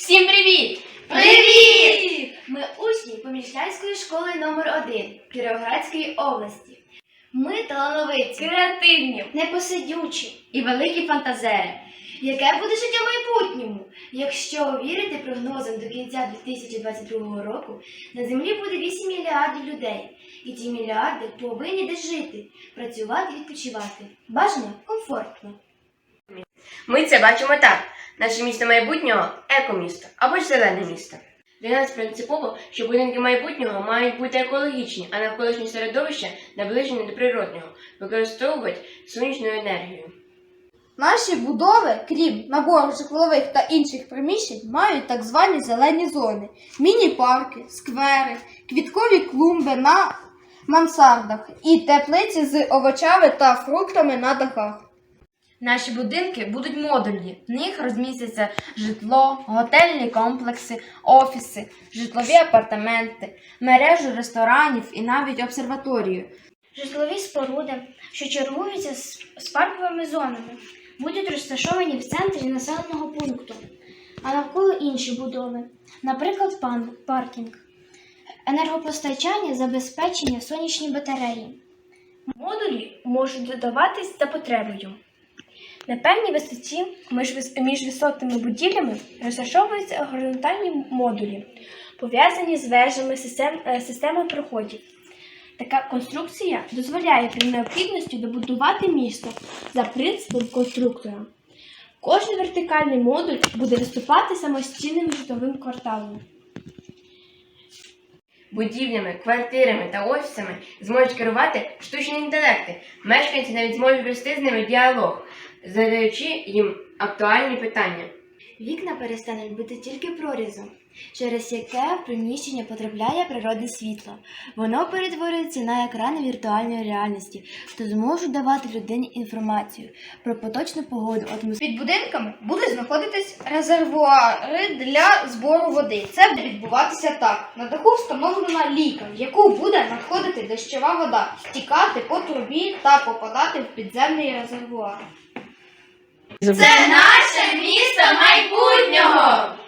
Всім привіт! Привіт! Ми учні Поміщанської школи номер 1 Кіровоградської області. Ми талановиті, Креативні непосидючі. і великі фантазери. Яке буде життя в майбутньому? Якщо вірити прогнозам до кінця 2022 року, на землі буде 8 мільярдів людей. І ці мільярди повинні десь жити, працювати, і відпочивати. Бажано комфортно. Ми це бачимо так: наше місто майбутнього екомісто або ж зелене місто. Для нас принципово, що будинки майбутнього мають бути екологічні, а навколишнє середовище наближене до природнього, використовувати сонячну енергію. Наші будови, крім набору житлових та інших приміщень, мають так звані зелені зони, міні-парки, сквери, квіткові клумби на мансардах і теплиці з овочами та фруктами на дахах. Наші будинки будуть модульні. В них розмістяться житло, готельні комплекси, офіси, житлові апартаменти, мережу ресторанів і навіть обсерваторію. Житлові споруди, що чергуються з, парковими зонами, будуть розташовані в центрі населеного пункту, а навколо інші будови, наприклад, паркінг, енергопостачання, забезпечення, сонячні батареї. Модулі можуть додаватись за потребою. На певній висоті між, висотними будівлями розташовуються горизонтальні модулі, пов'язані з вежами е, системи проходів. Така конструкція дозволяє при необхідності добудувати місто за принципом конструктора. Кожен вертикальний модуль буде виступати самостійним житловим кварталом. Будівлями, квартирами та офісами зможуть керувати штучні інтелекти. Мешканці навіть зможуть вести з ними діалог, задаючи їм актуальні питання. Вікна перестануть бути тільки прорізом, через яке в приміщення потрапляє природне світло. Воно перетворюється на екрани віртуальної реальності, що зможуть давати людині інформацію про поточну погоду, атмосферу. Під будинками будуть знаходитись резервуари для збору води. Це буде відбуватися так. На даху встановлена ліка, в яку буде надходити дощова вода, стікати по трубі та попадати в підземний резервуар. Це наше місто майбутнього!